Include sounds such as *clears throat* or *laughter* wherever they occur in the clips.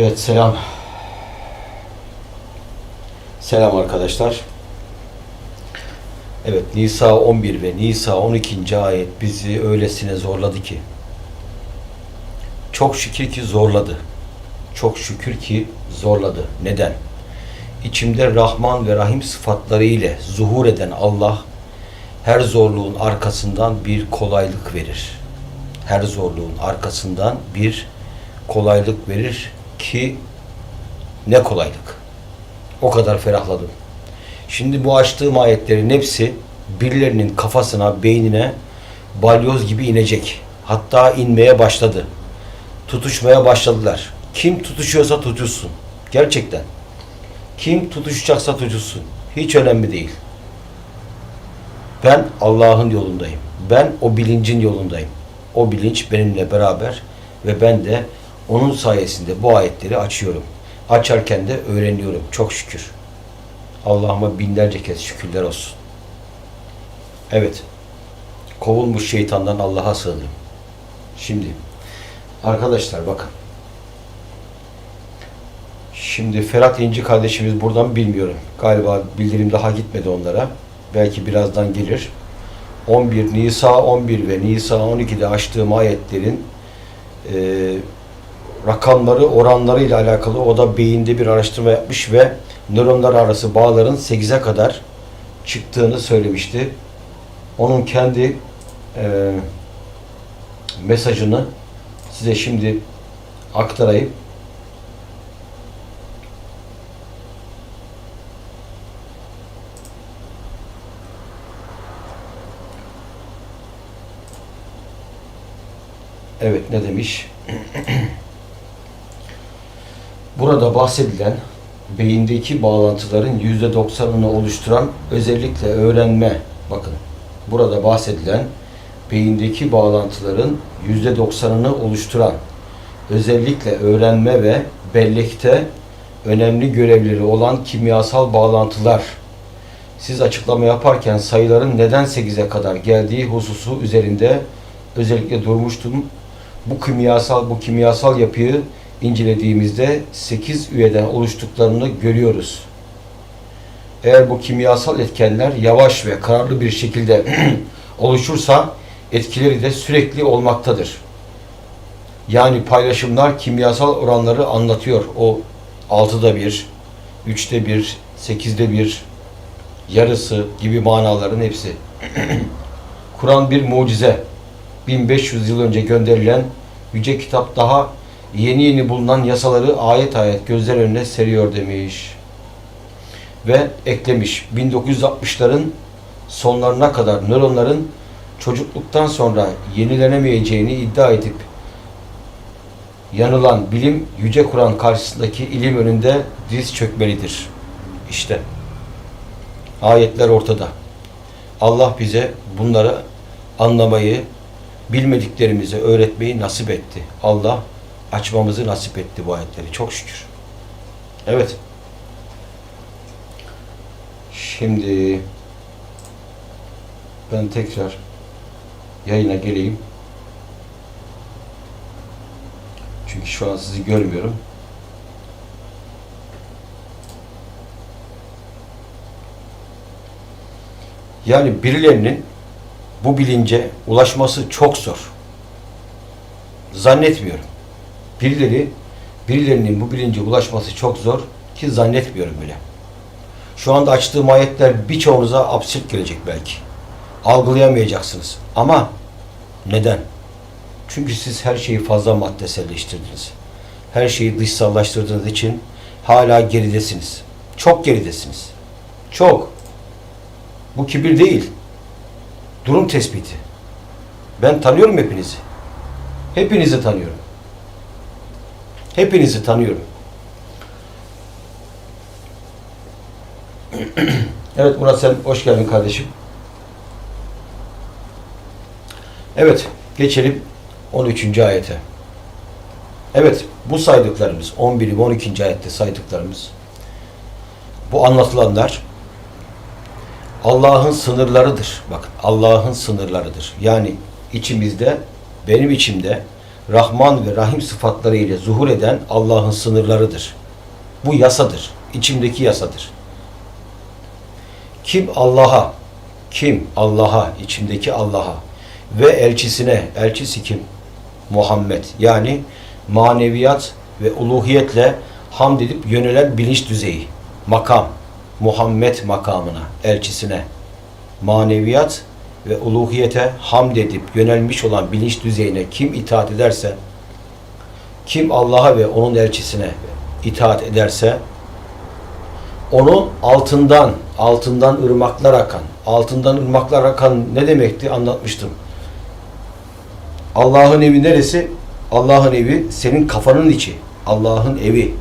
Evet selam. Selam arkadaşlar. Evet Nisa 11 ve Nisa 12. ayet bizi öylesine zorladı ki. Çok şükür ki zorladı. Çok şükür ki zorladı. Neden? İçimde Rahman ve Rahim sıfatları ile zuhur eden Allah her zorluğun arkasından bir kolaylık verir. Her zorluğun arkasından bir kolaylık verir ki ne kolaylık. O kadar ferahladım. Şimdi bu açtığım ayetlerin hepsi birilerinin kafasına, beynine balyoz gibi inecek. Hatta inmeye başladı. Tutuşmaya başladılar. Kim tutuşuyorsa tutuşsun. Gerçekten. Kim tutuşacaksa tutuşsun. Hiç önemli değil. Ben Allah'ın yolundayım. Ben o bilincin yolundayım. O bilinç benimle beraber ve ben de onun sayesinde bu ayetleri açıyorum. Açarken de öğreniyorum. Çok şükür. Allah'ıma binlerce kez şükürler olsun. Evet. Kovulmuş şeytandan Allah'a sığınırım. Şimdi arkadaşlar bakın. Şimdi Ferhat İnci kardeşimiz buradan bilmiyorum. Galiba bildirim daha gitmedi onlara. Belki birazdan gelir. 11 Nisa 11 ve Nisa 12'de açtığım ayetlerin e, rakamları, oranları ile alakalı o da beyinde bir araştırma yapmış ve nöronlar arası bağların 8'e kadar çıktığını söylemişti. Onun kendi e, mesajını size şimdi aktarayım. Evet ne demiş? *clears throat* Burada bahsedilen beyindeki bağlantıların yüzde doksanını oluşturan özellikle öğrenme, bakın burada bahsedilen beyindeki bağlantıların yüzde doksanını oluşturan özellikle öğrenme ve bellekte önemli görevleri olan kimyasal bağlantılar. Siz açıklama yaparken sayıların neden 8'e kadar geldiği hususu üzerinde özellikle durmuştum. Bu kimyasal bu kimyasal yapıyı incelediğimizde 8 üyeden oluştuklarını görüyoruz. Eğer bu kimyasal etkenler yavaş ve kararlı bir şekilde *clears throat* oluşursa etkileri de sürekli olmaktadır. Yani paylaşımlar kimyasal oranları anlatıyor. O 6'da 1, 3'te 1, 8'de 1, yarısı gibi manaların hepsi. *clears throat* Kur'an bir mucize. 1500 yıl önce gönderilen yüce kitap daha yeni yeni bulunan yasaları ayet ayet gözler önüne seriyor demiş. Ve eklemiş 1960'ların sonlarına kadar nöronların çocukluktan sonra yenilenemeyeceğini iddia edip yanılan bilim yüce Kur'an karşısındaki ilim önünde diz çökmelidir. İşte ayetler ortada. Allah bize bunları anlamayı, bilmediklerimizi öğretmeyi nasip etti. Allah açmamızı nasip etti bu ayetleri. Çok şükür. Evet. Şimdi ben tekrar yayına geleyim. Çünkü şu an sizi görmüyorum. Yani birilerinin bu bilince ulaşması çok zor. Zannetmiyorum. Birileri, birilerinin bu bilince ulaşması çok zor ki zannetmiyorum bile. Şu anda açtığım ayetler birçoğunuza absürt gelecek belki. Algılayamayacaksınız. Ama neden? Çünkü siz her şeyi fazla maddeselleştirdiniz. Her şeyi dışsallaştırdığınız için hala geridesiniz. Çok geridesiniz. Çok. Bu kibir değil. Durum tespiti. Ben tanıyorum hepinizi. Hepinizi tanıyorum. Hepinizi tanıyorum. *clears throat* Evet Murat sen hoş geldin kardeşim. Evet geçelim 13. ayete. Evet bu saydıklarımız 11 ve 12. ayette saydıklarımız bu anlatılanlar Allah'ın sınırlarıdır. Bakın Allah'ın sınırlarıdır. Yani içimizde benim içimde Rahman ve Rahim sıfatları ile zuhur eden Allah'ın sınırlarıdır. Bu yasadır. İçimdeki yasadır. Kim Allah'a, kim Allah'a, içimdeki Allah'a ve elçisine, elçisi kim? Muhammed. Yani maneviyat ve uluhiyetle hamd edip yönelen bilinç düzeyi, makam, Muhammed makamına, elçisine, maneviyat ve uluhiyete hamd edip yönelmiş olan bilinç düzeyine kim itaat ederse, kim Allah'a ve onun elçisine itaat ederse, onu altından, altından ırmaklar akan, altından ırmaklar akan ne demekti anlatmıştım. Allah'ın evi neresi? Allah'ın evi senin kafanın içi. Allah'ın evi.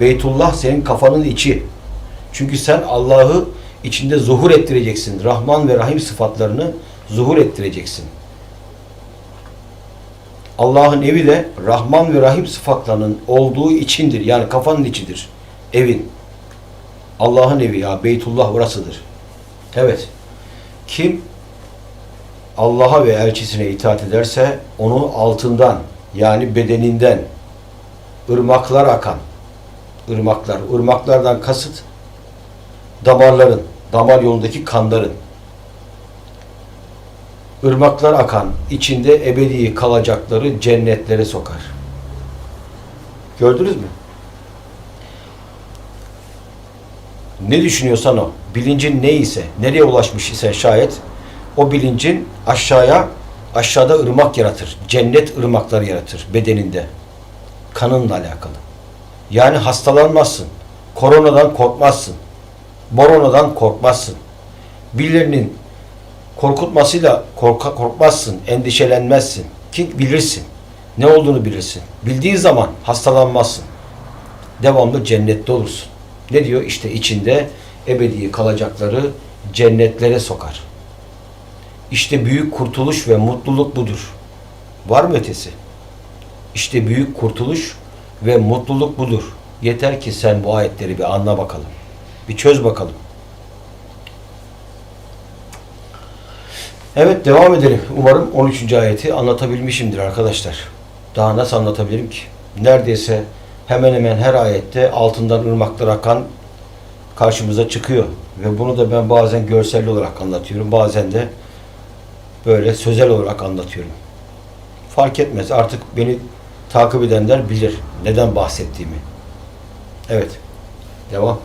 Beytullah senin kafanın içi. Çünkü sen Allah'ı içinde zuhur ettireceksin. Rahman ve Rahim sıfatlarını zuhur ettireceksin. Allah'ın evi de Rahman ve Rahim sıfatlarının olduğu içindir. Yani kafanın içidir. Evin. Allah'ın evi ya. Beytullah orasıdır. Evet. Kim Allah'a ve elçisine itaat ederse onu altından yani bedeninden ırmaklar akan ırmaklar, ırmaklardan kasıt damarların, damar yolundaki kanların ırmaklar akan, içinde ebedi kalacakları cennetlere sokar. Gördünüz mü? Ne düşünüyorsan o, bilincin ne ise, nereye ulaşmış ise şayet o bilincin aşağıya, aşağıda ırmak yaratır. Cennet ırmakları yaratır bedeninde. Kanınla alakalı. Yani hastalanmazsın. Koronadan korkmazsın. Boronadan korkmazsın. Birilerinin korkutmasıyla korka, korkmazsın, endişelenmezsin. Ki bilirsin. Ne olduğunu bilirsin. Bildiğin zaman hastalanmazsın. Devamlı cennette olursun. Ne diyor? İşte içinde ebedi kalacakları cennetlere sokar. İşte büyük kurtuluş ve mutluluk budur. Var mı ötesi? İşte büyük kurtuluş ve mutluluk budur. Yeter ki sen bu ayetleri bir anla bakalım. Bir çöz bakalım. Evet devam edelim. Umarım 13. ayeti anlatabilmişimdir arkadaşlar. Daha nasıl anlatabilirim ki? Neredeyse hemen hemen her ayette altından ırmaklar akan karşımıza çıkıyor. Ve bunu da ben bazen görsel olarak anlatıyorum. Bazen de böyle sözel olarak anlatıyorum. Fark etmez. Artık beni takip edenler bilir neden bahsettiğimi. Evet. Devam.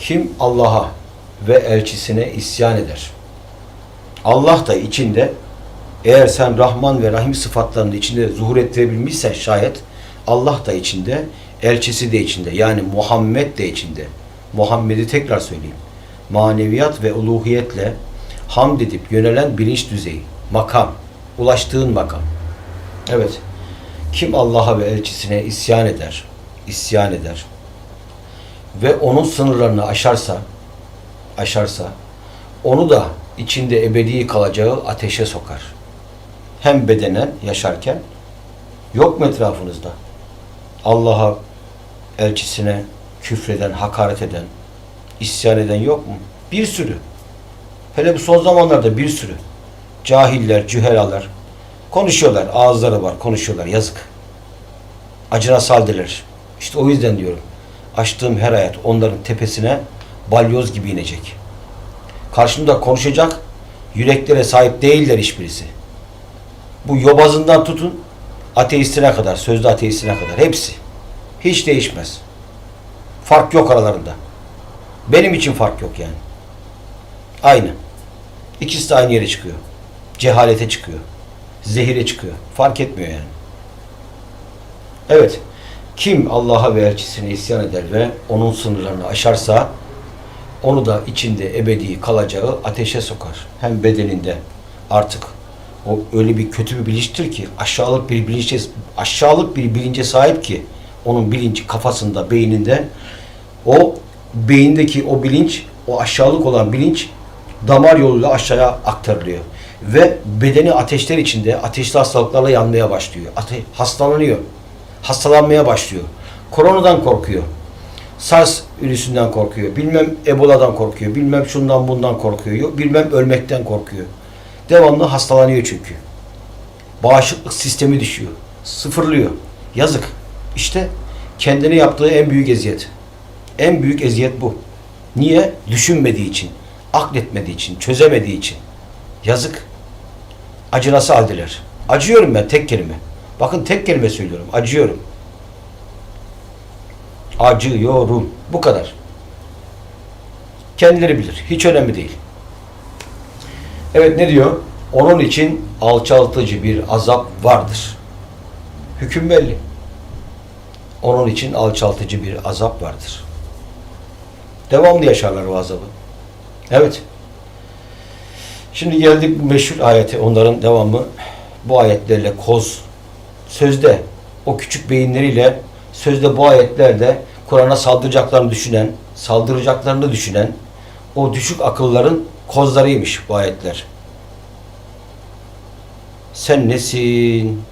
Kim Allah'a ve elçisine isyan eder. Allah da içinde eğer sen Rahman ve Rahim sıfatlarının içinde zuhur ettirebilmişsen şayet Allah da içinde, elçisi de içinde. Yani Muhammed de içinde. Muhammed'i tekrar söyleyeyim. Maneviyat ve uluhiyetle hamd edip yönelen bilinç düzeyi, makam, ulaştığın makam. Evet. Kim Allah'a ve elçisine isyan eder, isyan eder ve onun sınırlarını aşarsa, aşarsa onu da içinde ebedi kalacağı ateşe sokar. Hem bedenen yaşarken yok mu etrafınızda? Allah'a, elçisine küfreden, hakaret eden, isyan eden yok mu? Bir sürü. Hele bu son zamanlarda bir sürü. Cahiller, cühelalar konuşuyorlar. Ağızları var, konuşuyorlar. Yazık. Acına saldiler. İşte o yüzden diyorum. Açtığım her hayat onların tepesine balyoz gibi inecek. Karşımda konuşacak yüreklere sahip değiller hiçbirisi. Bu yobazından tutun ateistine kadar, sözde ateistine kadar hepsi. Hiç değişmez. Fark yok aralarında. Benim için fark yok yani. Aynı. İkisi de aynı yere çıkıyor. Cehalete çıkıyor. Zehire çıkıyor. Fark etmiyor yani. Evet. Kim Allah'a ve elçisine isyan eder ve onun sınırlarını aşarsa onu da içinde ebedi kalacağı ateşe sokar. Hem bedeninde artık o öyle bir kötü bir bilinçtir ki aşağılık bir bilince aşağılık bir bilince sahip ki onun bilinci kafasında, beyninde o beyindeki o bilinç, o aşağılık olan bilinç damar yoluyla aşağıya aktarılıyor. Ve bedeni ateşler içinde ateşli hastalıklarla yanmaya başlıyor. Ate hastalanıyor. Hastalanmaya başlıyor. Koronadan korkuyor. SARS virüsünden korkuyor. Bilmem Ebola'dan korkuyor. Bilmem şundan bundan korkuyor. Bilmem ölmekten korkuyor. Devamlı hastalanıyor çünkü. Bağışıklık sistemi düşüyor. Sıfırlıyor. Yazık. İşte kendine yaptığı en büyük eziyet. En büyük eziyet bu. Niye? Düşünmediği için, akletmediği için, çözemediği için. Yazık. Acınası haldeler. Acıyorum ben tek kelime. Bakın tek kelime söylüyorum. Acıyorum. Acıyorum. Bu kadar. Kendileri bilir. Hiç önemli değil. Evet ne diyor? Onun için alçaltıcı bir azap vardır. Hüküm belli. Onun için alçaltıcı bir azap vardır. Devamlı yaşarlar o azabı. Evet. Şimdi geldik bu meşhur ayete. Onların devamı bu ayetlerle koz sözde o küçük beyinleriyle sözde bu ayetlerle Kur'an'a saldıracaklarını düşünen, saldıracaklarını düşünen o düşük akılların kozlarıymış bu ayetler. Sen nesin?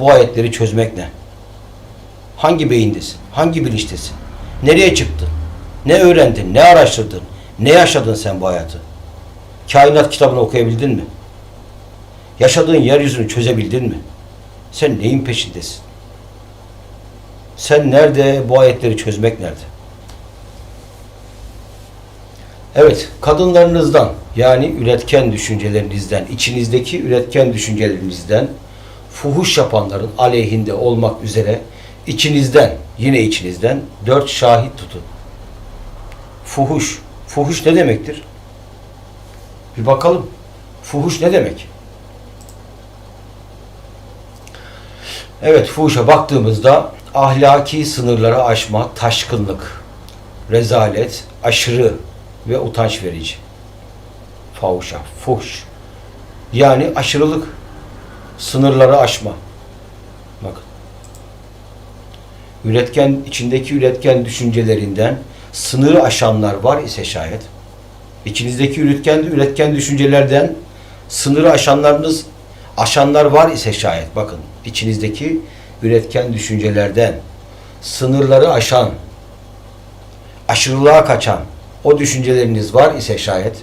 Bu ayetleri çözmek ne? Hangi beyindesin? Hangi bilinçtesin? Nereye çıktın? Ne öğrendin? Ne araştırdın? Ne yaşadın sen bu hayatı? Kainat kitabını okuyabildin mi? Yaşadığın yeryüzünü çözebildin mi? Sen neyin peşindesin? Sen nerede? Bu ayetleri çözmek nerede? Evet, kadınlarınızdan yani üretken düşüncelerinizden, içinizdeki üretken düşüncelerinizden fuhuş yapanların aleyhinde olmak üzere içinizden, yine içinizden dört şahit tutun. Fuhuş. Fuhuş ne demektir? Bir bakalım. Fuhuş ne demek? Evet, fuhuşa baktığımızda ahlaki sınırları aşma, taşkınlık, rezalet, aşırı ve utanç verici. Fahuşa, fuhuş. Yani aşırılık, sınırları aşma. Bakın. Üretken, içindeki üretken düşüncelerinden sınırı aşanlar var ise şayet, içinizdeki üretken, üretken düşüncelerden sınırı aşanlarınız aşanlar var ise şayet bakın içinizdeki üretken düşüncelerden sınırları aşan aşırılığa kaçan o düşünceleriniz var ise şayet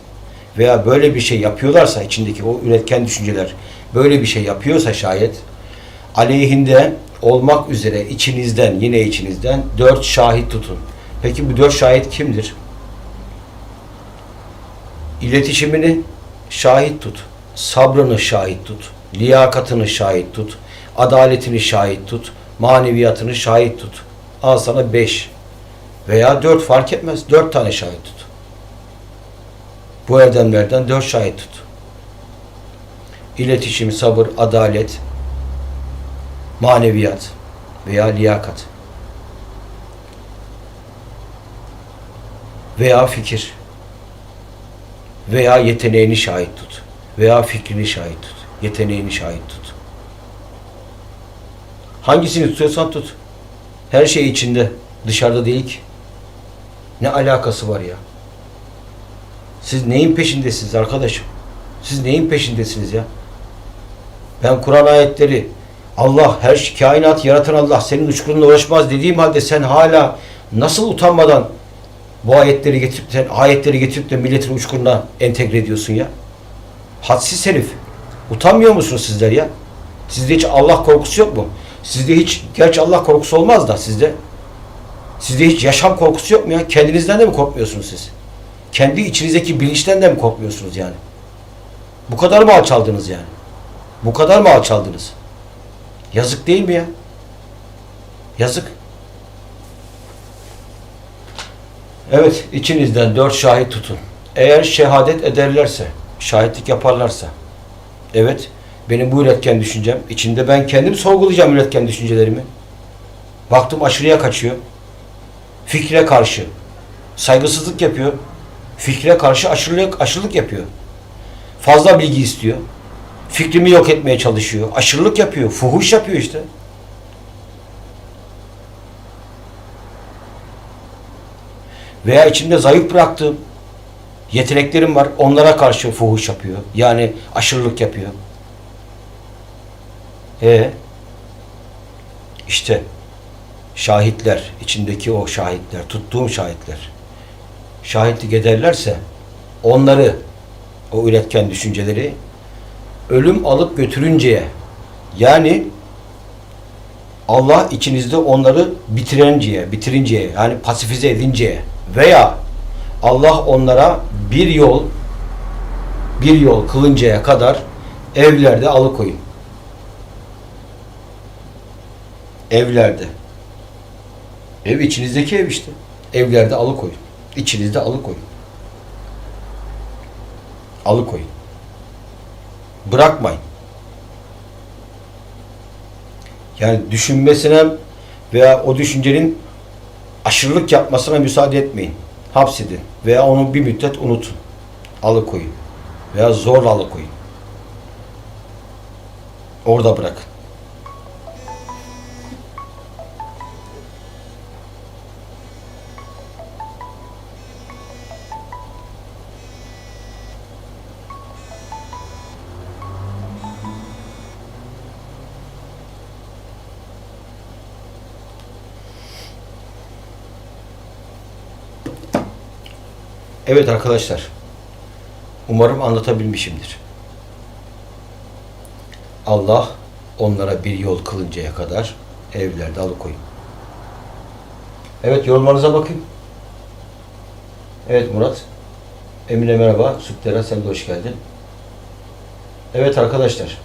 veya böyle bir şey yapıyorlarsa içindeki o üretken düşünceler böyle bir şey yapıyorsa şayet aleyhinde olmak üzere içinizden yine içinizden dört şahit tutun. Peki bu dört şahit kimdir? İletişimini şahit tut. Sabrını şahit tut. Liyakatını şahit tut. Adaletini şahit tut. Maneviyatını şahit tut. Al sana beş veya dört fark etmez. Dört tane şahit tut. Bu erdemlerden dört şahit tut. İletişim, sabır, adalet, maneviyat veya liyakat veya fikir veya yeteneğini şahit tut veya fikrini şahit tut. Yeteneğini şahit tut. Hangisini tutuyorsan tut. Her şey içinde. Dışarıda değil ki. Ne alakası var ya? Siz neyin peşindesiniz arkadaşım? Siz neyin peşindesiniz ya? Ben Kur'an ayetleri Allah her şey, kainat yaratan Allah senin uçkurunla uğraşmaz dediğim halde sen hala nasıl utanmadan bu ayetleri getirip sen ayetleri getirip de milletin uçkuruna entegre ediyorsun ya? Hadsiz herif. Utanmıyor musunuz sizler ya? Sizde hiç Allah korkusu yok mu? Sizde hiç, gerçi Allah korkusu olmaz da sizde. Sizde hiç yaşam korkusu yok mu ya? Kendinizden de mi korkmuyorsunuz siz? Kendi içinizdeki bilinçten de mi korkmuyorsunuz yani? Bu kadar mı alçaldınız yani? Bu kadar mı alçaldınız? Yazık değil mi ya? Yazık. Evet, içinizden dört şahit tutun. Eğer şehadet ederlerse, şahitlik yaparlarsa, evet, benim bu üretken düşüncem, içinde ben kendim sorgulayacağım üretken düşüncelerimi. Baktım aşırıya kaçıyor. Fikre karşı saygısızlık yapıyor. Fikre karşı aşırılık, aşırılık yapıyor. Fazla bilgi istiyor. Fikrimi yok etmeye çalışıyor. Aşırılık yapıyor. Fuhuş yapıyor işte. Veya içimde zayıf bıraktığım yeteneklerim var. Onlara karşı fuhuş yapıyor. Yani aşırılık yapıyor. E işte şahitler, içindeki o şahitler, tuttuğum şahitler şahitlik ederlerse onları o üretken düşünceleri ölüm alıp götürünceye yani Allah içinizde onları bitirinceye, bitirinceye yani pasifize edinceye veya Allah onlara bir yol bir yol kılıncaya kadar evlerde alıkoyun. Evlerde. Ev içinizdeki ev işte. Evlerde alıkoyun. İçinizde alıkoyun. Alıkoyun. Bırakmayın. Yani düşünmesine veya o düşüncenin aşırılık yapmasına müsaade etmeyin. Hapsedin veya onu bir müddet unutun. Alıkoyun veya zorla alıkoyun. Orada bırakın. Evet arkadaşlar. Umarım anlatabilmişimdir. Allah onlara bir yol kılıncaya kadar evlerde alıkoyun. Evet yorumlarınıza bakayım. Evet Murat. Emine merhaba. Süptera sen de hoş geldin. Evet arkadaşlar.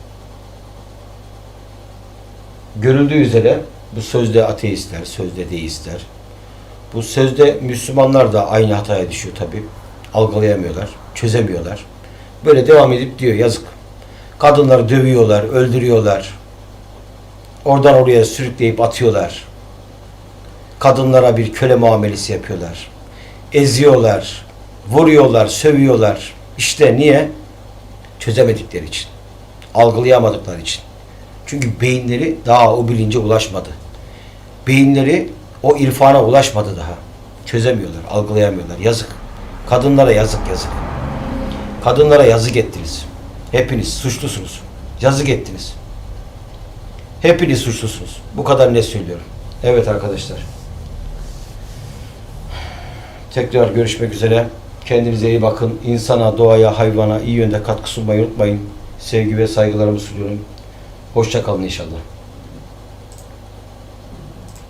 Görüldüğü üzere bu sözde ateistler, sözde deistler, bu sözde Müslümanlar da aynı hataya düşüyor tabi. Algılayamıyorlar, çözemiyorlar. Böyle devam edip diyor yazık. Kadınları dövüyorlar, öldürüyorlar. Oradan oraya sürükleyip atıyorlar. Kadınlara bir köle muamelesi yapıyorlar. Eziyorlar, vuruyorlar, sövüyorlar. İşte niye? Çözemedikleri için. Algılayamadıkları için. Çünkü beyinleri daha o bilince ulaşmadı. Beyinleri o irfana ulaşmadı daha. Çözemiyorlar, algılayamıyorlar. Yazık. Kadınlara yazık yazık. Kadınlara yazık ettiniz. Hepiniz suçlusunuz. Yazık ettiniz. Hepiniz suçlusunuz. Bu kadar ne söylüyorum. Evet arkadaşlar. Tekrar görüşmek üzere. Kendinize iyi bakın. İnsana, doğaya, hayvana iyi yönde katkı sunmayı unutmayın. Sevgi ve saygılarımı sunuyorum. Hoşça kalın inşallah.